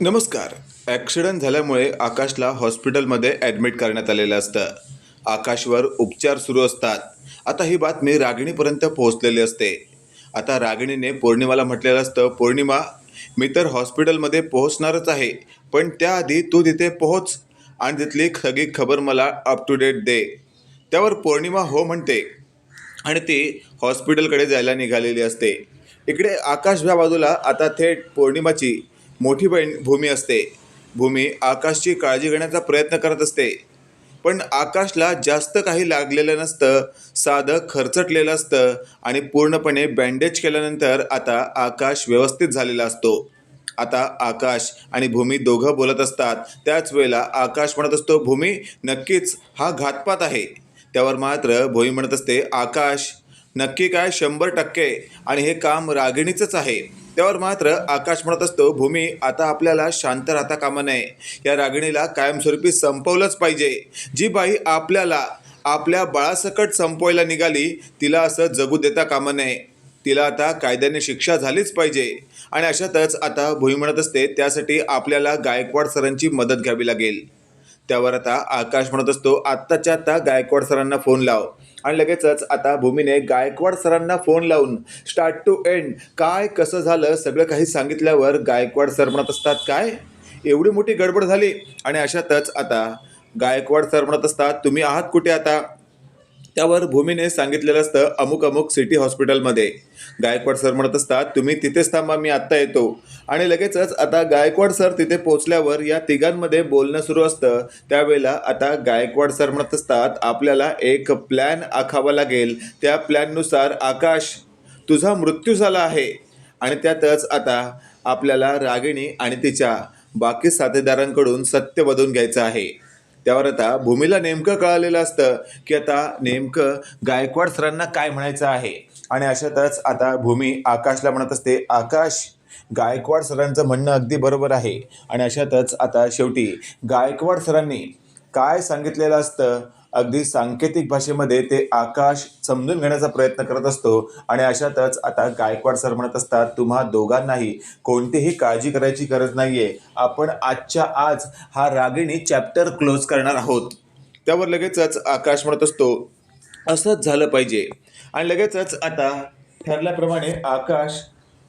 नमस्कार. ॲक्सिडंट झाल्यामुळे आकाशला हॉस्पिटलमध्ये ॲडमिट करण्यात आलेलं असतं. आकाशवर उपचार सुरू असतात. आता ही बातमी रागिणीपर्यंत पोहोचलेली असते. आता रागिणीने पौर्णिमाला म्हटलेलं असतं पौर्णिमा मी तर हॉस्पिटलमध्ये पोहोचणारच आहे पण त्याआधी तू तिथे पोहोच आणि तिथली सगळी खबर मला अप टू डेट दे. त्यावर पौर्णिमा हो म्हणते आणि ती हॉस्पिटलकडे जायला निघालेली असते. इकडे आकाश बाजूला आता थेट पौर्णिमाची मोठी बहीण भूमी असते. भूमी आकाशची काळजी घेण्याचा प्रयत्न करत असते. पण आकाशला जास्त काही लागलेलं नसतं साधं खरचटलेलं असतं आणि पूर्णपणे बँडेज केल्यानंतर आता आकाश व्यवस्थित झालेला असतो. आता आकाश आणि भूमी दोघं बोलत असतात. त्याच वेळेला आकाश म्हणत असतो भूमी नक्कीच हा घातपात आहे. त्यावर मात्र भूमी म्हणत असते आकाश नक्की काय शंभर टक्के आणि हे काम रागिणीचंच आहे. त्यावर मात्र आकाश म्हणत असतो भूमी आता आपल्याला शांत राहता कामा नये. या रागिणीला कायमस्वरूपी संपवलंच पाहिजे. जी बाई आपल्याला आपल्या बाळासकट संपवायला निघाली तिला असं जगू देता कामा नये. तिला आता कायद्याने शिक्षा झालीच पाहिजे. आणि अशातच आता भुई म्हणत असते त्यासाठी आपल्याला गायकवाड सरांची मदत घ्यावी लागेल. त्यावर आता आकाश म्हणत असतो आत्ताच्या आत्ता गायकवाड सरांना फोन लाव. आणि लगेचच आता भूमीने गायकवाड सरांना फोन लावून स्टार्ट टू एंड काय कसं झालं सगळं काही सांगितल्यावर गायकवाड सर म्हणत असतात काय? एवढी मोठी गडबड झाली. आणि अशातच आता गायकवाड सर म्हणत असतात तुम्ही आहात कुठे आता? त्यावर भूमीने सांगितलेलं असतं अमुक अमुक सिटी हॉस्पिटलमध्ये. गायकवाड सर म्हणत असतात तुम्ही तिथेच थांबा मी आत्ता येतो. आणि लगेचच आता गायकवाड सर तिथे पोचल्यावर या तिघांमध्ये बोलणं सुरू असतं. त्यावेळेला आता गायकवाड सर म्हणत असतात आपल्याला एक प्लॅन आखावा लागेल. त्या प्लॅननुसार आकाश तुझा मृत्यू झाला आहे. आणि त्यातच आता आपल्याला रागिणी आणि तिच्या बाकी साथीदारांकडून सत्य बदलून घ्यायचं आहे. त्यावर आता भूमीला नेमकं कळालेलं असतं की आता नेमकं गायकवाड सरांना काय म्हणायचं आहे? आणि अशातच आता भूमी आकाशला म्हणत असते आकाश गायकवाड सरांचं म्हणणं अगदी बरोबर आहे. आणि अशातच आता शेवटी गायकवाड सरांनी काय सांगितलेलं असतं? अगदी सांकेतिक भाषेमध्ये ते आकाश समजून घेण्याचा प्रयत्न करत असतो. आणि अशातच आता गायकवाड सर म्हणत असतात तुम्हा दोघांनाही कोणतीही काळजी करायची गरज नाही आहे आपण आजच्या आज हा रागिणी चॅप्टर क्लोज करणार आहोत. त्यावर लगेचच आकाश म्हणत असतो असंच झालं पाहिजे. आणि लगेचच आता ठरल्याप्रमाणे आकाश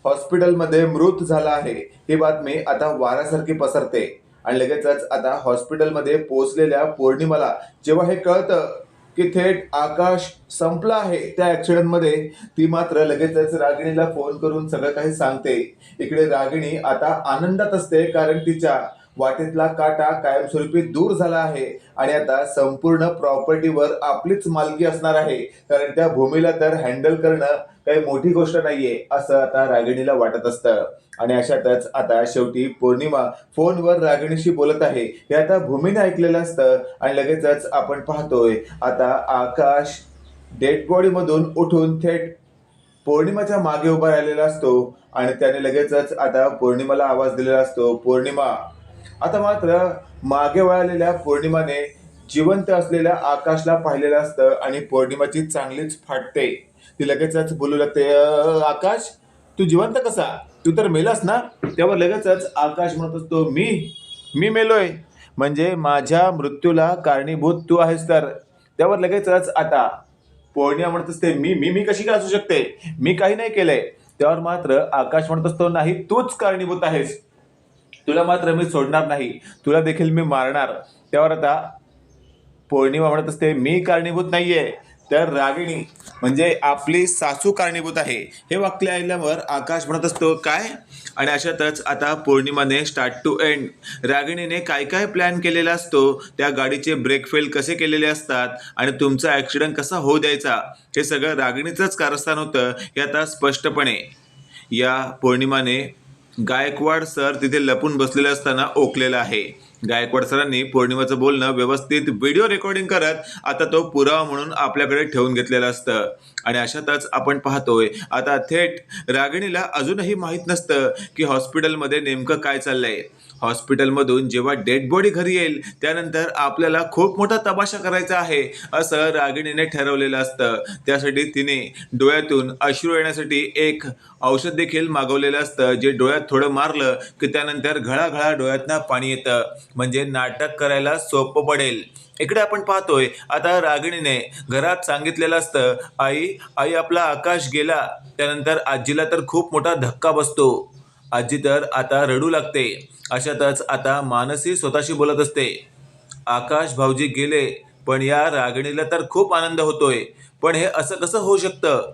हॉस्पिटलमध्ये मृत झाला आहे. ही बातमी आता वाऱ्यासारखी पसरते. आणि लगेचच आता हॉस्पिटलमध्ये पोहोचलेल्या पौर्णिमाला जेव्हा हे कळतं की थेट आकाश संपला आहे त्या ऍक्सिडेंटमध्ये ती मात्र लगेचच रागिणीला फोन करून सगळं काही सांगते. इकडे रागिणी आता आनंदात असते कारण तिच्या वाटेतला काटा कायमस्वरूपी दूर झाला आहे आणि आता संपूर्ण प्रॉपर्टीवर आपलीच मालकी असणार आहे. कारण त्या भूमीला तर हँडल करणं काही मोठी गोष्ट नाहीये असं आता रागिणीला वाटत असतं. आणि अशातच आता शेवटी पौर्णिमा फोनवर रागिणीशी बोलत आहे. हे आता भूमीने ऐकलेलं असतं आणि लगेचच आपण पाहतोय आता आकाश डेड बॉडी मधून उठून थेट पौर्णिमाच्या मागे उभा राहिलेला असतो आणि त्याने लगेचच आता पौर्णिमाला आवाज दिलेला असतो. पौर्णिमा! आता मात्र मागे वळालेल्या पौर्णिमाने जिवंत असलेल्या आकाशला पाहिलेलं असतं आणि पौर्णिमाची चांगलीच फाटते. ती लगेचच बोलू लागते "अ, आकाश तू जिवंत कसा? तू तर मेलास ना? त्यावर लगेचच आकाश म्हणत असतो मी मी मेलोय. म्हणजे माझ्या मृत्यूला कारणीभूत तू आहेस तर. त्यावर लगेचच आता पौर्णिमा म्हणत असते मी मी मी कशी काय असू शकते? मी काही नाही केलंय. त्यावर मात्र आकाश म्हणत असतो नाही तूच कारणीभूत आहेस. तुला मात्र मी सोडणार नाही. तुला देखील मी मारणार. त्यावर आता पौर्णिमा म्हणत असते मी कारणीभूत नाहीये. तर रागिणी म्हणजे आपली सासू कारणीभूत आहे. हे वाक्य ऐकल्यावर आकाश म्हणत असतो काय? आणि अशातच आता पौर्णिमाने स्टार्ट टू एंड रागिणीने काय काय प्लॅन केलेला असतो? त्या गाडीचे ब्रेक फेल कसे केलेले असतात? आणि तुमचा ॲक्सिडेंट कसा होऊ द्यायचा? हे सगळं रागिणीचंच कारस्थान होतं हे आता स्पष्टपणे. या पौर्णिमाने गायकवाड सर तिथे लपून बसलेले असताना ओकलेलं आहे. गायकवाड सरांनी पौर्णिमाचं बोलणं व्यवस्थित व्हिडिओ रेकॉर्डिंग करत आता तो पुरावा म्हणून आपल्याकडे ठेवून घेतलेला असतं. आणि अशातच आपण पाहतोय आता थेट रागिणीला अजूनही माहीत नसतं की हॉस्पिटलमध्ये नेमकं काय चाललंय. हॉस्पिटलमधून जेव्हा डेड बॉडी घरी येईल त्यानंतर आपल्याला खूप मोठा तमाशा करायचा आहे असं रागिणीने ठरवलेलं असतं. त्यासाठी तिने डोळ्यातून अश्रू येण्यासाठी एक औषध देखील मागवलेलं असतं जे डोळ्यात थोडं मारलं की त्यानंतर घळाघळा डोळ्यातनं पाणी येतं. म्हणजे नाटक करायला सोपं पडेल. इकडे आपण पाहतोय आता रागिणीने घरात सांगितलेलं असतं आई आई आपला आकाश गेला. त्यानंतर आजीला तर खूप मोठा धक्का बसतो. आजी तर आता रडू लागते. अशातच आता मानसी स्वतःशी बोलत असते. आकाश भाऊजी गेले पण या रागिणीला तर खूप आनंद होतोय. पण हे असं कसं होऊ शकतं?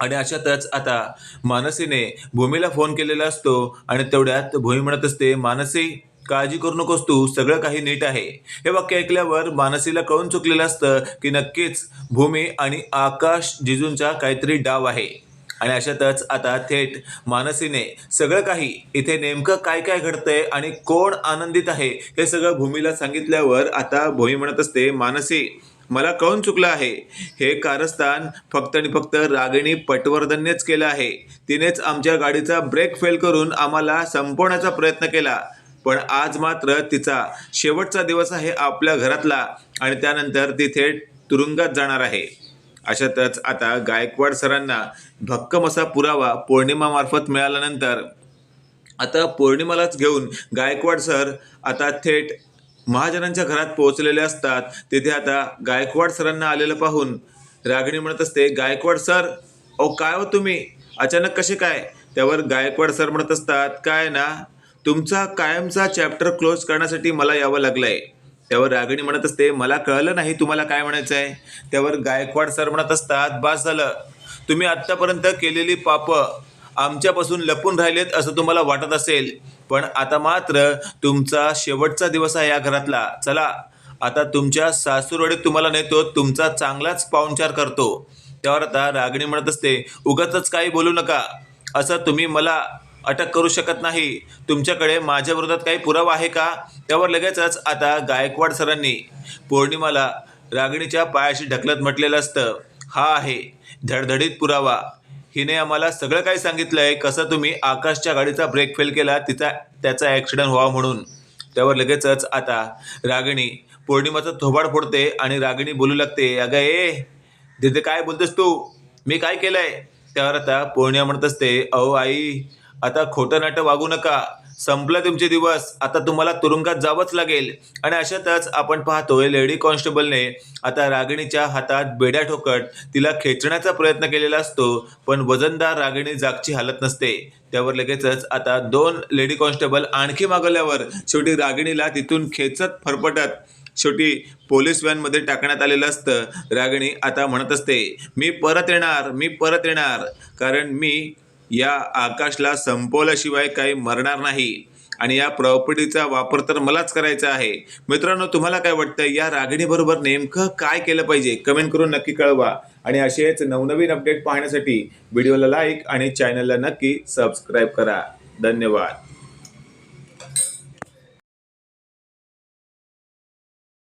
आणि अशातच आता मानसीने भूमीला फोन केलेला असतो आणि तेवढ्यात भूमी म्हणत असते मानसी काळजी करू नकोस तू सगळं काही नीट आहे. हे वाक्य ऐकल्यावर मानसीला कळून चुकलेलं असतं की नक्कीच भूमी आणि आकाश जिजूंचा काहीतरी डाव आहे. आणि अशातच आता थेट मानसीने सगळं काही इथे नेमकं काय काय घडतंय आणि कोण आनंदित आहे हे सगळं भूमीला सांगितल्यावर आता भूमी म्हणत असते मानसी मला कळून चुकलं आहे. हे कारस्थान फक्त आणि फक्त रागिणी पटवर्धननेच केलं आहे. तिनेच आमच्या गाडीचा ब्रेक फेल करून आम्हाला संपवण्याचा प्रयत्न केला. पण आज मात्र तिचा शेवटचा दिवस आहे आपल्या घरातला आणि त्यानंतर ती थेट तुरुंगात जाणार आहे. अशातच आता गायकवाड सरांना भक्कम असा पुरावा पौर्णिमामार्फत मिळाल्यानंतर आता पौर्णिमालाच घेऊन गायकवाड सर आता थेट महाजनांच्या घरात पोहोचलेले असतात. तिथे आता गायकवाड सरांना आलेलं पाहून रागिणी म्हणत असते गायकवाड सर अहो काय हो तुम्ही? अचानक कसे काय? त्यावर गायकवाड सर म्हणत असतात काय ना तुमचा कायमचा चॅप्टर क्लोज करण्यासाठी मला यावं लागलंय. त्यावर रागिणी म्हणत असते मला कळलं नाही तुम्हाला काय म्हणायचं आहे त्यावर गायकवाड सर म्हणत असतात बास झालं. तुम्ही आत्तापर्यंत केलेली पापं आमच्यापासून लपून राहिलेत असं तुम्हाला वाटत असेल. पण आता मात्र तुमचा शेवटचा दिवस आहे या घरातला. चला आता तुमच्या सासूरवाडीत तुम्हाला नेतो तुमचा चांगलाच पाहुणचार करतो. त्यावर आता रागिणी म्हणत असते उगाचच काही बोलू नका. असं तुम्ही मला अटक करू शकत नाही. तुमच्याकडे माझ्या विरोधात काही पुरावा आहे का? त्यावर लगेचच आता गायकवाड सरांनी पौर्णिमाला रागिणीच्या पायाशी ढकलत म्हटलेलं असतं. हा आहे धडधडीत पुरावा. हिने आम्हाला सगळं काही सांगितलं आहे कसं तुम्ही आकाशच्या गाडीचा ब्रेक फेल केला तिचा त्याचा ॲक्सिडेंट व्हावा म्हणून. त्यावर लगेचच आता रागिणी पौर्णिमाचं थोबाड फोडते आणि रागिणी बोलू लागते अगं ए तिथे काय बोलतेस तू? मी काय केलंय? त्यावर आता पौर्णिमा म्हणत असते अहो आई आता खोटं नाटं वागू नका. संपलं तुमचे दिवस. आता तुम्हाला तुरुंगात जावंच लागेल. आणि अशातच आपण पाहतोय लेडी कॉन्स्टेबलने आता रागिणीच्या हातात बेड्या ठोकट तिला खेचण्याचा प्रयत्न केलेला असतो पण वजनदार रागिणी जागची हालत नसते. त्यावर लगेचच आता दोन लेडी कॉन्स्टेबल आणखी मागवल्यावर शेवटी रागिणीला तिथून खेचत फरफटत शेवटी पोलीस व्हॅनमध्ये टाकण्यात आलेलं असतं. रागिणी आता म्हणत असते मी परत येणार मी परत येणार. कारण मी या आकाशला संपवल्याशिवाय काही मरणार नाही. आणि या प्रॉपर्टीचा वापर तर मलाच करायचा आहे. मित्रांनो तुम्हाला काय वाटतं या रागिणीबरोबर नेमकं काय केलं पाहिजे? कमेंट करून नक्की कळवा. आणि असेच नवनवीन अपडेट पाहण्यासाठी व्हिडिओला लाईक आणि चॅनलला नक्की सबस्क्राईब करा. धन्यवाद.